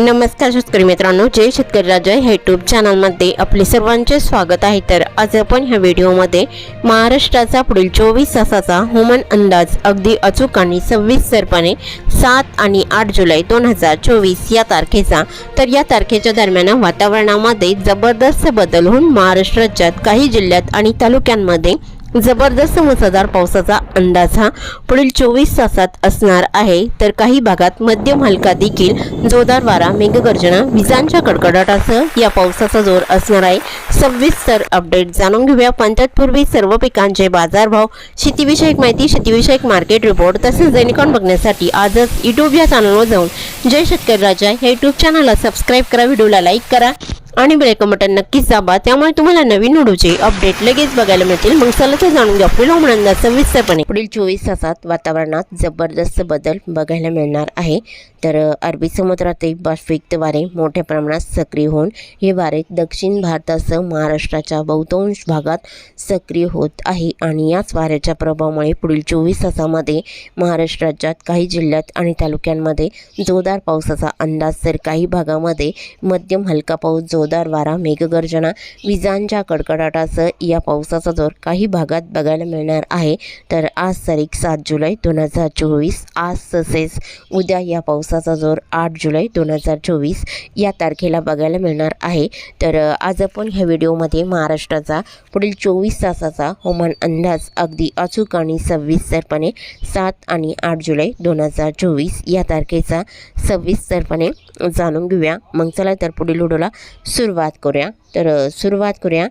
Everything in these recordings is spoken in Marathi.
नमस्कार शेतकरी मित्रांनो जय शेतकरी राजा ह्या यूट्यूब चॅनलमध्ये आपले सर्वांचे स्वागत आहे. तर आज आपण ह्या व्हिडिओमध्ये महाराष्ट्राचा पुढील चोवीस तासाचा हवामान अंदाज अगदी अचूक आणि सविस्तरपणे सात आणि आठ जुलै दोन हजार चोवीस या तारखेचा. तर या तारखेच्या दरम्यान वातावरणामध्ये जबरदस्त बदल होऊन महाराष्ट्र राज्यात काही जिल्ह्यात आणि तालुक्यांमध्ये जबरदस्त मुसळधार पावसाचा अंदाज हा पुढील चोवीस तासात असणार आहे. तर काही भागात मध्यम हलका देखील जोरदार वारा मेघगर्जना विजांच्या कडकडाटासह या पावसाचा जोर असणार आहे. सविस्तर अपडेट जाणून घेऊया. पण तत्पूर्वी सर्व पिकांचे बाजारभाव शेतीविषयक माहिती शेतीविषयक मार्केट रिपोर्ट तसेच दैनिकॉन बघण्यासाठी आजच युट्यूब या चॅनलवर जाऊन जय शेतकरी राजा. या युट्यूब चॅनलला सबस्क्राईब करा. व्हिडिओला लाईक करा. आणि ब्रेक बटन नक्कीच दाबा त्यामुळे तुम्हाला नवीन व्हिडिओचे अपडेट लगेच बघायला मिळतील. मग चला तर जाणून घ्या पुढील हवामानाचा सविस्तरपणे. पुढील चोवीस तासात वातावरणात जबरदस्त बदल बघायला मिळणार आहे. तर अरबी समुद्रातील बाष्पयुक्त वारे मोठ्या प्रमाणात सक्रिय होऊन हे वारे दक्षिण भारतासह महाराष्ट्राच्या बहुतांश भागात सक्रिय होत आहे. आणि याच वाऱ्याच्या प्रभावामुळे पुढील चोवीस तासामध्ये महाराष्ट्र राज्यात काही जिल्ह्यात आणि तालुक्यांमध्ये जोरदार पावसाचा अंदाज तर काही भागामध्ये मध्यम हलका पाऊस जो जोरदार वारा मेघगर्जना विजांच्या कडकडाटासह या पावसाचा जोर काही भागात बघायला मिळणार आहे. तर आज तारीख सात जुलै दोन हजार चोवीस आज तसेच उद्या या पावसाचा जोर आठ जुलै दोन हजार चोवीस या तारखेला बघायला मिळणार आहे. तर आज आपण ह्या व्हिडिओमध्ये महाराष्ट्राचा पुढील चोवीस तासाचा हवामान अंदाज अगदी अचूक आणि सविस्तरपणे सात आणि आठ जुलै दोन हजार चोवीस या तारखेचा सविस्तरपणे जाणून घेऊया. मग चला तर पुढील व्हिडिओला सुरुवात करूया. तर सुरुवात करूया.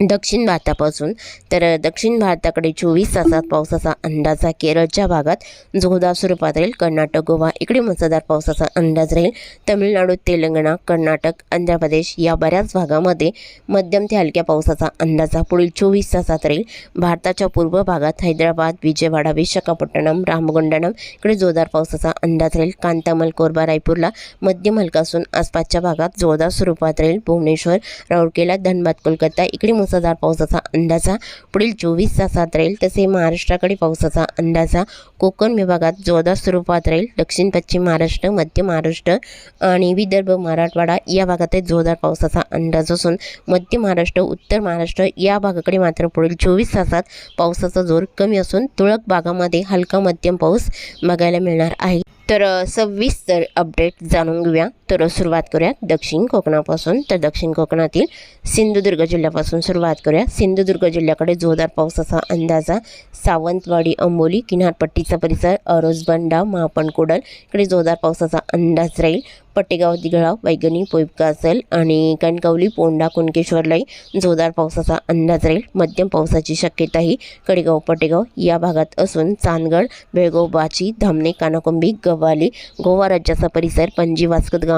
दक्षिण भारतापासून तर दक्षिण भारताकडे चोवीस तासात पावसाचा अंदाज हा केरळच्या भागात जोरदार स्वरूपात राहील. कर्नाटक गोवा इकडे मुसळधार पावसाचा अंदाज राहील. तमिळनाडू तेलंगणा कर्नाटक आंध्र प्रदेश या बऱ्याच भागामध्ये मध्यम ते हलक्या पावसाचा अंदाज हा पुढील चोवीस तासात राहील. भारताच्या पूर्व भागात हैदराबाद विजयवाडा विशाखापट्टणम रामगुंडणम इकडे जोरदार पावसाचा अंदाज राहील. कांतामल कोरबा रायपूरला मध्यम हलका असून आसपासच्या भागात जोरदार स्वरूपात राहील. भुवनेश्वर राऊरकेला धनबाद कोलकाता इकडे मुसळधार पावसाचा अंदाजा. पुढील चोवीस तासात राहील तसे महाराष्ट्राकडे पावसाचा अंदाजा. कोकण विभागात जोरदार स्वरूपात राहील. दक्षिण पश्चिम महाराष्ट्र मध्य महाराष्ट्र आणि विदर्भ मराठवाडा या भागातही जोरदार पावसाचा अंदाज असून मध्य महाराष्ट्र उत्तर महाराष्ट्र या भागाकडे मात्र पुढील चोवीस तासात पावसाचा जोर कमी असून तुरळक भागामध्ये हलका मध्यम पाऊस बघायला मिळणार आहे. तर सव्वीस सविस्तर अपडेट जाणून घेऊया. तर सुरुवात करूया दक्षिण कोकणापासून. तर दक्षिण कोकणातील सिंधुदुर्ग जिल्ह्यापासून सुरुवात करूया. सिंधुदुर्ग जिल्ह्याकडे जोरदार पावसाचा अंदाजा सावंतवाडी अंबोली किनारपट्टीचा परिसर अरोजबंडा महापणकोडल इकडे जोरदार पावसाचा अंदाज राहील. पटेगाव दिघळाव वैगणी पोईपकासल आणि कणकवली पोंडा कुणकेश्वरलाही जोरदार पावसाचा अंदाज राहील. मध्यम पावसाची शक्यताही कडेगाव पटेगाव या भागात असून चांदगड बेळगाव बाची धामणे कानाकोंबी गव्हाली गोवा राज्याचा परिसर पणजी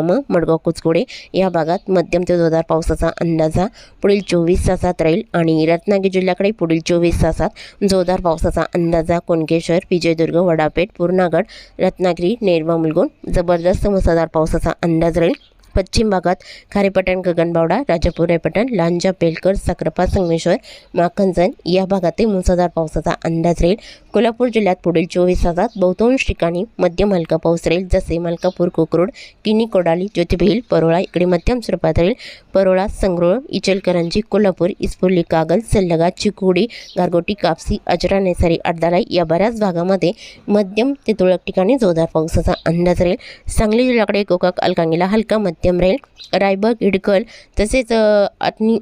वास्कोदगाम मडगाव कुचकोडे या भागात मध्यम ते जोरदार पावसाचा अंदाजा पुढील चोवीस तासात राहील आणि रत्नागिरी जिल्ह्याकडे पुढील चोवीस तासात जोरदार पावसाचा अंदाजा कोणकेश्वर विजयदुर्ग वडापेठ पूर्णागड रत्नागिरी नेरवा मुलगुण जबरदस्त मुसळधार पावसाचा अंदाज राहील. पश्चिम भागात खारेपटण गगनबावडा राजापूर लांजा पेलकर साखरपा संगमेश्वर माखनजन या भागातही मुसळधार पावसाचा अंदाज राहील. कोल्हापूर जिल्ह्यात पुढील चोवीस तासात बहुतांश ठिकाणी मध्यम हलका पाऊस राहील. जसे मलकापूर कोकरूड किनी कोडाली ज्योतिबहिल परोळा इकडे मध्यम स्वरूपात राहील. परोळा संगरोळ इचलकरंजी कोल्हापूर इस्पुर्ली कागल सल्लगा चिकोडी गारगोटी कापसी अजरा नेसारी अडदाळा या बऱ्याच भागामध्ये मध्यम ते तुरळक ठिकाणी जोरदार पावसाचा अंदाज राहील. सांगली जिल्ह्याकडे गोकाक अलकांगीला हलका मध्यम राहील. रायबग इडकल तसेच अ,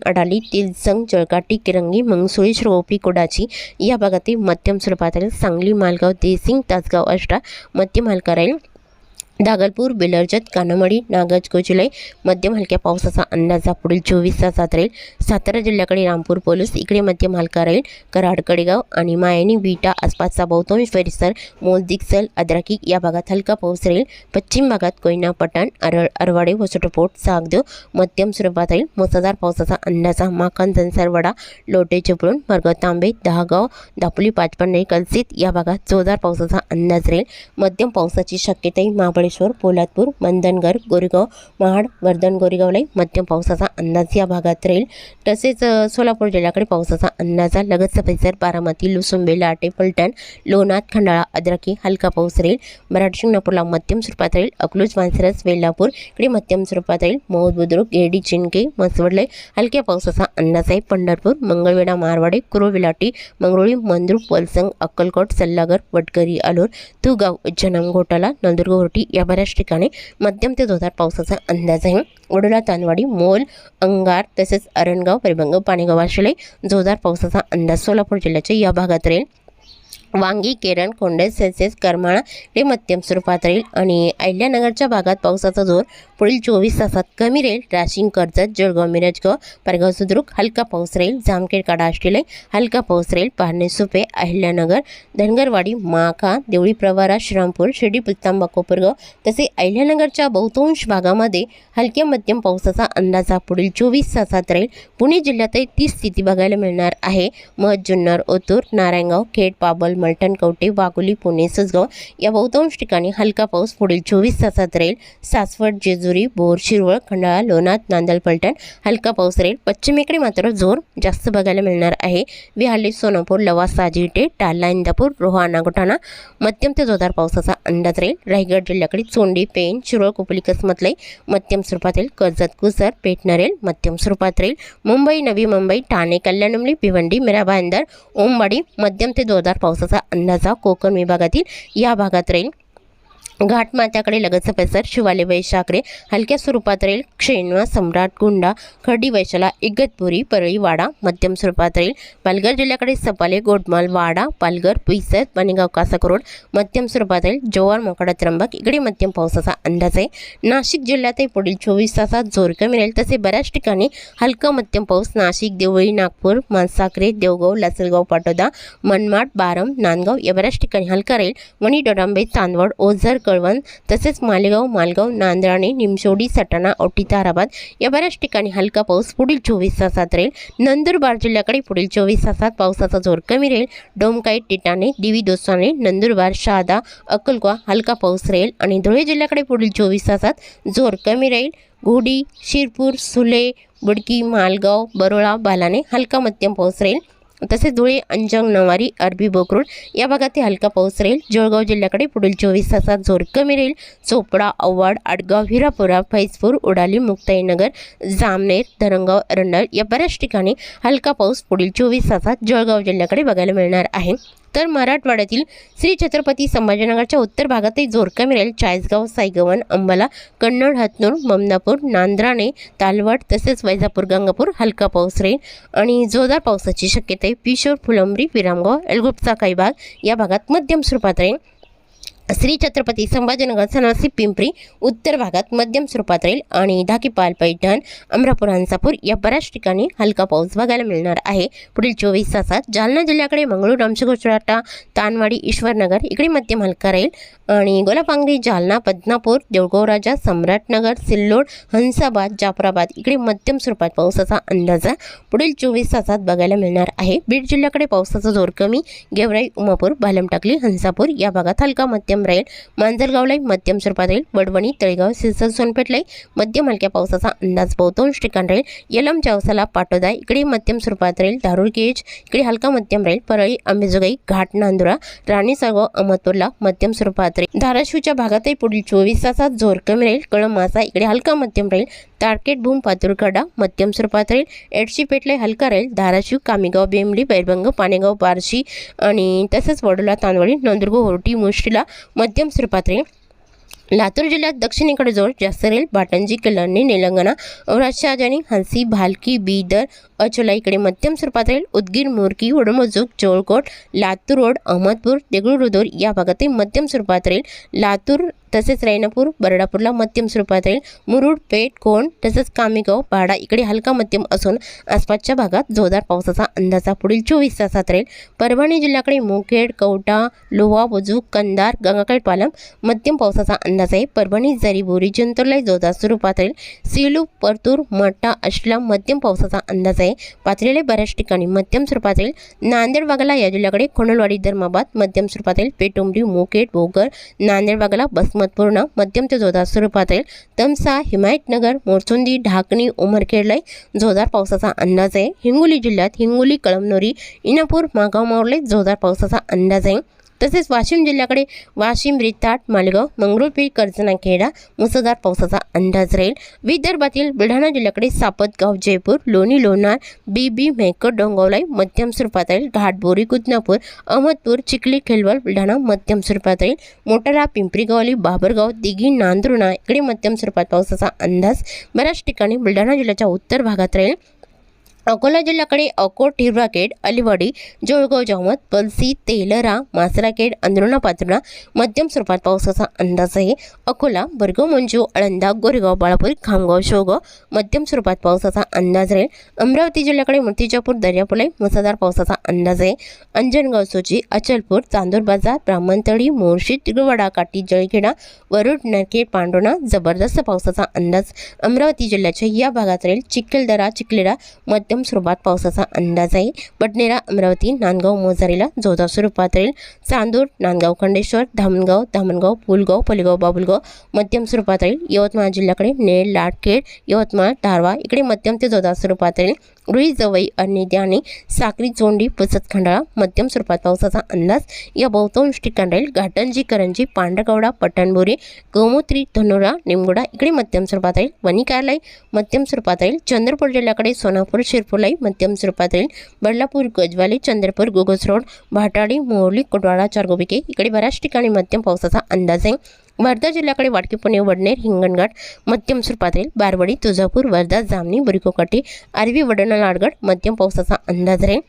अडाली तिलसंग जळकाटी किरंगी मंगसुळी श्रोपी कोडाची या भागातील मध्यम स्वरूपात राहील. सांगली मालगाव देसिंग तासगाव अष्टा मध्यम हलका राहील. दागलपूर बेलरजत कानमडी नागज कोचिलाई मध्यम हलक्या पावसाचा अंदाजा पुढील चोवीस तासात राहील. सातारा जिल्ह्याकडे रामपूर पोलीस इकडे मध्यम हलका राहील. कराड कडेगाव आणि मायनी बीटा आसपासचा बहुतांश परिसर मोलदिक्सल अद्राकी या भागात हलका पाऊस राहील. पश्चिम भागात कोयना पठाण अरळ अरवाडे वसुटपोट सागदेव मध्यम स्वरूपात राहील. मुसळधार पावसाचा अंदाजा माखन जनसरवाडा लोटे चिपळूण मरगाव तांबे दहागाव दापोली पाचपन्ने कलसित या भागात जोरदार पावसाचा अंदाज राहील. मध्यम पावसाची शक्यताही महाबळे महाबळेश्वर पोलादपूर मंदनगर गोरेगाव महाड वर्धन गोरेगावलाही मध्यम पावसाचा अंदाज या भागात राहील. तसेच सोलापूर जिल्ह्याकडे पावसाचा अंदाज लगतचा परिसर बारामती लुसुंबे लाटे पलटण लोणात खंडाळा अद्राकी हलका पाऊस राहील. मराठी शिंगणापूरला मध्यम स्वरूपात राहील. अकलूज मानसरस वेल्लापूर इकडे मध्यम स्वरूपात राहील. मौद बुद्रुक गेडी चिंके मसवडले हलक्या पावसाचा अंदाज आहे. पंढरपूर मंगळवेढा मारवाडे कुरुविलाटी मंगरुळी मंद्रुक वलसंग अक्कलकोट सल्लागर वटकरी आलोर तुगाव उज्जैन घोटाला नंदुरग या बऱ्याच ठिकाणी मध्यम ते जोरदार पावसाचा अंदाज आहे. वडोला तानवाडी मोल अंगार तसेच अरणगाव परिभंग पाणीगाव आशिले जोरदार पावसाचा अंदाज सोलापूर जिल्ह्याच्या या भागात राहील. वांगी केरण कोंडे सेल्सिअस करमाळा हे मध्यम स्वरूपात राहील. आणि अहिल्यानगरच्या भागात पावसाचा जोर पुढील चोवीस तासात कमी राहील. राशिंग कर्जत जळगाव मिरजगाव परगाव सुद्रुक हलका पाऊस राहील. जामखेड काडा आष्टीले हलका पाऊस राहील. पारणे सुपे अहिल्यानगर धनगरवाडी माका देवळी प्रवारा श्रीरामपूर शिर्डी पुलतांबा कोपरगाव तसे अहिल्यानगरच्या बहुतांश भागामध्ये हलक्या मध्यम पावसाचा अंदाज हा पुढील चोवीस तासात राहील. पुणे जिल्ह्यातही तीच स्थिती बघायला मिळणार आहे. मध जुन्नर ओतूर नारायणगाव खेड पाबल मलटण कवटे वाघोली पुणे सुसगाव या बहुतांश ठिकाणी हलका पाऊस पुढील चोवीस तासात राहील. सासवड जेजुरी बोर शिरवळ खंडाळा लोणात नांदल पलटण हलका पाऊस राहील. पश्चिमेकडे मात्र जोर जास्त बघायला मिळणार आहे. विहाली सोनापूर लवासा जिटे टाला इंदापूर रोहा नागोठाणा मध्यम ते जोरदार पावसाचा अंदाज राहील. रायगड जिल्ह्याकडे चोंडी पेन शिरोळ कोपली कसमतलाई मध्यम स्वरूपात राहील. कर्जत कुसर पेटणारेल मध्यम स्वरूपात राहील. मुंबई नवी मुंबई ठाणे कल्याणमली भिवंडी मीरा ओंबाडी मध्यम ते जोरदार पावसाचा अंदाजा कोकण विभागातील या भागात राहील. घाटमाथ्याकडे लगतचा परिसर शिवाले वैशाखरे हलक्या स्वरूपात राहील क्षेणवा सम्राट गुंडा खर्डी वैशाला इगतपुरी परळी वाडा मध्यम स्वरूपात राहील पालघर जिल्ह्याकडे सपाले गोडमाल वाडा पालघर पुईसर पाणीगाव कासाकरोड मध्यम स्वरूपात राहील जोवार मोकाडा त्र्यंबक इकडे मध्यम पावसाचा अंदाज आहे. नाशिक जिल्ह्यातही पुढील चोवीस तासात जोर कमी राहील. तसे बऱ्याच ठिकाणी हलका मध्यम पाऊस नाशिक देवळी नागपूर मानसाकरे देवगाव लासलगाव पाटोदा मनमाड बारम नांदगाव या बऱ्याच ठिकाणी हलका राहील. वणी डोडांबे चांदवड ओझर कळवण तसेच मालेगाव मालगाव नांदराणे निमसोडी सटाणा औटी ताराबाद या बऱ्याच ठिकाणी हलका पाऊस पुढील चोवीस तासात राहील. नंदुरबार जिल्ह्याकडे पुढील चोवीस तासात पावसाचा जोर कमी राहील. डोमकाई टिटाणे दिवी दोसाने नंदुरबार शहादा अक्कलकोवा हलका पाऊस राहील आणि धुळे जिल्ह्याकडे पुढील चोवीस तासात जोर कमी राहील. घोडी शिरपूर सुले बुडकी मालगाव बरोळा बालाने हलका मध्यम पाऊस राहील. तसेच धुळे अंजंग नवारी अरबी बोकरूड या भागात हलका पाऊस राहील. जळगाव जिल्ह्याकडे पुढील चोवीस तासात जोर कमी राहील. चोपडा अव्वाड आडगाव हिरापुरा फैजपूर उडाली मुक्ताईनगर जामनेर धरणगाव एरंडल या बऱ्याच ठिकाणी हलका पाऊस पुढील चोवीस तासात जळगाव जिल्ह्याकडे बघायला मिळणार आहे. तर मराठवाड्यातील श्री छत्रपती संभाजीनगरच्या उत्तर भागातही जोरका मिळेल चाळीसगाव सायगवन अंबाला कन्नड हतनूर ममनापूर नांद्राणे तालवट तसेच वैजापूर गंगापूर हलका पाऊस राहील आणि जोरदार पावसाची शक्यता आहे पिशोर फुलंबरी विरामगाव एलगुपचा काही भाग या भागात मध्यम स्वरूपात राहील श्री छत्रपती संभाजीनगर सणासी पिंपरी उत्तर भागात मध्यम स्वरूपात राहील आणि धाकीपाल पैठण अमरापूर हंसापूर या बऱ्याच ठिकाणी हलका पाऊस बघायला मिळणार आहे. पुढील चोवीस तासात जालना जिल्ह्याकडे मंगळूर रामशेगोचराटा तानवाडी ईश्वरनगर इकडे मध्यम हलका राहील आणि गोलापांगरी जालना बदनापूर देऊळगाव राजा सम्राटनगर सिल्लोड हंसाबाद जाफराबाद इकडे मध्यम स्वरूपात पावसाचा अंदाज पुढील चोवीस तासात बघायला मिळणार आहे. बीड जिल्ह्याकडे पावसाचा जोर कमी गेवराई उमापूर भालमटाकली हंसापूर या भागात हलका मध्यम राहील मांजरगावलाही मध्यम स्वरूपात राहील वडवणी तळेगाव सिरसर सोनपेठलाही मध्यम हलक्या पावसाचा अंदाज बहुतांश ठिकाण राहील यलम चावसाला पाटोदा इकडे मध्यम स्वरूपात राहील धारूर केज इकडे हलका मध्यम राहील परळी अंबेजोगाई घाट नांदुरा राणी सागाव अहमदपूरला मध्यम स्वरूपात राहील धाराशिवच्या भागातही पुढील चोवीस तासात जोर कमी राहील कळम मासा इकडे हलका मध्यम राहील तारकेट भूम पातुरकडा मध्यम स्वरूपात राहील एडशी पेटले हलका राहील. धाराशिव कामेगाव बेंबली बैरभंग पाणेगाव बार्शी आणि तसेच वडोला तांदवळी नंदुरग होरटी मुष्टीला मध्यम स्वरूपात राहील लातूर जिल्ह्यात दक्षिणेकडे जोर जास्त राहील. बाटंजी कल्याणी निलंगणा औराशाजानी हंसी भालकी बीदर अचोला इकडे मध्यम स्वरूपात राहील. उदगीर मोरकी वडमजूक चोळकोट लातूर रोड अहमदपूर देगलूरुदोर या भागातही मध्यम स्वरूपात राहील. लातूर तसेच रैनापूर बरडापूरला मध्यम स्वरूपात राहील. मुरुड पेठ कोण तसेच कामेगाव पाडा इकडे हलका मध्यम असून आसपासच्या भागात जोरदार पावसाचा अंदाजा पुढील चोवीस तासात राहील. परभणी जिल्ह्याकडे मुखेड कवटा लोहा बुजुक कंदार गंगाखेड पालम मध्यम पावसाचा अंदाज आहे. परभणी जरी बोरी जिंतूरला जोरदार स्वरूपात राहील. सेलू परतूर मट्टा अशला मध्यम पावसाचा अंदाज आहे. पाथरीला बऱ्याच ठिकाणी मध्यम स्वरूपात राहील. नांदेड वाघाला या जिल्ह्याकडे खोणलवाडी धर्माबाद मध्यम स्वरूपात राहील. पेटुंबरी मुखेड भोगर नांदेड वाघाला किस्मतपूर्ण मध्यम ते जोरदार स्वरूपात राहील तमसा हिमायतनगर मोरचुंदी ढाकणी उमरखेडलाही जोरदार पावसाचा अंदाज आहे. हिंगोली जिल्ह्यात हिंगोली कळमनोरी इनापूर मागाव मावले जोरदार पावसाचा अंदाज आहे. तसेच वाशिम जिल्ह्याकडे वाशिम रिताट मालगाव मंगरुळपीर कर्जना खेडा मुसळधार पावसाचा अंदाज राहील. विदर्भातील बुलढाणा जिल्ह्याकडे सापतगाव जयपूर लोणी लोणार बीबी मेहकर डोंगवलाई मध्यम स्वरूपात राहील. घाटबोरी गुदनापूर अहमदपूर चिखली खेलवल बुलढाणा मध्यम स्वरूपात राहील. मोटारा पिंपरीगावली बाबरगाव दिघी नांदुर्णा इकडे मध्यम स्वरूपात पावसाचा अंदाज बऱ्याच ठिकाणी बुलढाणा जिल्ह्याच्या उत्तर भागात राहील. अकोला जिल्ह्याकडे अकोट हिरवाखेड अलिवाडी जोळगाव जहमत पलसी तेलरा मासराखेड अंदरुणा पात्रुणा मध्यम स्वरूपात पावसाचा अंदाज आहे. अकोला बरगाव मंजू आळंदा गोरेगाव बाळापूर खामगाव शेवगाव मध्यम स्वरूपात पावसाचा अंदाज राहील. अमरावती जिल्ह्याकडे मूर्तिजापूर दर्यापुलाई मुसळधार पावसाचा अंदाज आहे. अंजनगाव सोची अचलपूर चांदूर बाजार ब्राह्मणतळी मोर्शी तिगुवाडा काठी जळखेडा वरुड नरखेड पांडोणा जबरदस्त पावसाचा अंदाज अमरावती जिल्ह्याच्या या भागात राहील. चिखलदरा चिखलेडा मध्यम स्वरूपात पावसाचा अंदाज आहे. बडनेरा अमरावती नांदगाव मोजारीला जोरदार स्वरूपात राहील चांदूर नांदगाव खंडेश्वर धामणगाव धामणगाव पुलगाव पलेगाव बाबुलगाव मध्यम स्वरूपात राहील यवतमाळ जिल्ह्याकडे नेळ लाटखेड यवतमाळ धारवा इकडे मध्यम ते जोरदार स्वरूपात राहील रुई जवई अन्य आणि साक्री चोंडी पुसत खंडाळा मध्यम स्वरूपात पावसाचा अंदाज. या बहुतांश ठिकाण राहील घाटंजी करंजी पांढरगवडा पटणबोरी गोमोत्री धनोरा निमगोडा इकडे मध्यम स्वरूपात राहील वनिकालाई मध्यम स्वरूपात राहील चंद्रपूर जिल्ह्याकडे सोनापूर शिरपुलाई मध्यम स्वरूपात राहील बल्लापूर गजवाली चंद्रपूर गोगस रोड भाटाडी मोहली कोटवाडा चारगोबिके इकडे बऱ्याच ठिकाणी मध्यम पावसाचा अंदाज आहे. वर्धा जिल्ह्याकडे वाडकी पुणे वडनेर हिंगणघाट मध्यम स्वरूपात राहील तुळजापूर वर्धा जामणी बुरिकोकाठी आरवी वडणा लाडगड मध्यम पावसाचा अंदाज राहील.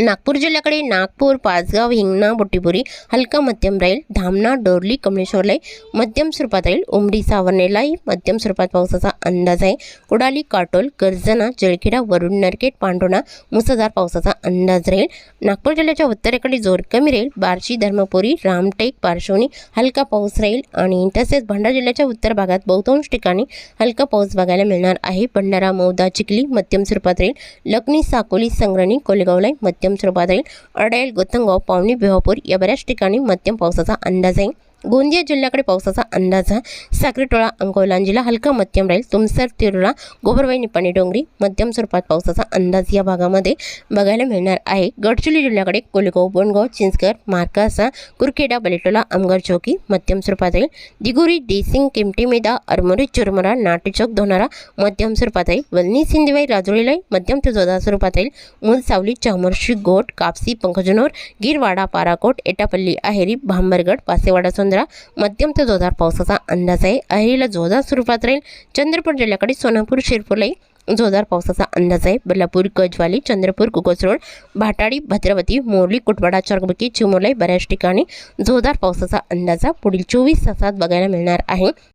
नागपूर जिल्ह्याकडे नागपूर पाचगाव हिंगणा बोटीपुरी हलका मध्यम राहील धामणा डोरली कमलेश्वरलाई मध्यम स्वरूपात राहील उमडी सावनेलाई मध्यम स्वरूपात पावसाचा अंदाज आहे. कुडाली काटोल गर्जना जळखेडा वरुण नरकेट पांडोणा मुसळधार पावसाचा अंदाज राहील नागपूर जिल्ह्याच्या उत्तरेकडे जोर कमी राहील बार्शी धर्मपुरी रामटेक पार्श्वनी हलका पाऊस राहील आणि तसेच भंडारा जिल्ह्याच्या उत्तर भागात बहुतांश ठिकाणी हलका पाऊस बघायला मिळणार आहे. भंडारा मौदा चिखली मध्यम स्वरूपात राहील लखनी साकोली संग्रणी कोलेगावलाई मध्यम स्वरूपात राहील. अडेल गोतंगाव पावणी बिहापूर या बऱ्याच ठिकाणी मध्यम पावसाचा अंदाज आहे. गोंदिया जिल्ह्याकडे पावसाचा अंदाज आहे साक्रीटोळा अंकोलांजीला हलका मध्यम राहील. तुमसर तिरुळा गोबरवाई निपाणी डोंगरी मध्यम स्वरूपात पावसाचा अंदाज या भागामध्ये बघायला मिळणार आहे. गडचिरोली जिल्ह्याकडे कोलगाव बोंडगाव चिंचकर मार्कासा कुरखेडा बलेटोला आमगर चौकी मध्यम स्वरूपात राहील. दिगुरी देसिंग किमटीमेदा अरमोरी चुरमरा नाटेचौक धोनारा मध्यम स्वरूपात राहील. वलनी सिंदिवाई राजुरीलाई मध्यम ते जोरदार स्वरूपात राहील. मूल सावली चामर्शी गोट कापसी पंकजनोर गिरवाडा पाराकोट एटापल्ली आहेरी भांबरगड पासेवाडा चंद्रा मध्यम ते जोरदार पावसाचा अंदाज आहे. अहिरीला जोरदार स्वरूपात राहील. चंद्रपूर जिल्ह्याकडे सोनापूर शिरपूरलाही जोरदार पावसाचा अंदाज आहे. बल्लापूर गजवाली चंद्रपूर कुकोस रोड भाटाडी भद्रावती मोरली कुटवाडा चारबकी चिमोलाई बऱ्याच ठिकाणी जोरदार पावसाचा अंदाज पुढील चोवीस तासात बघायला मिळणार आहे.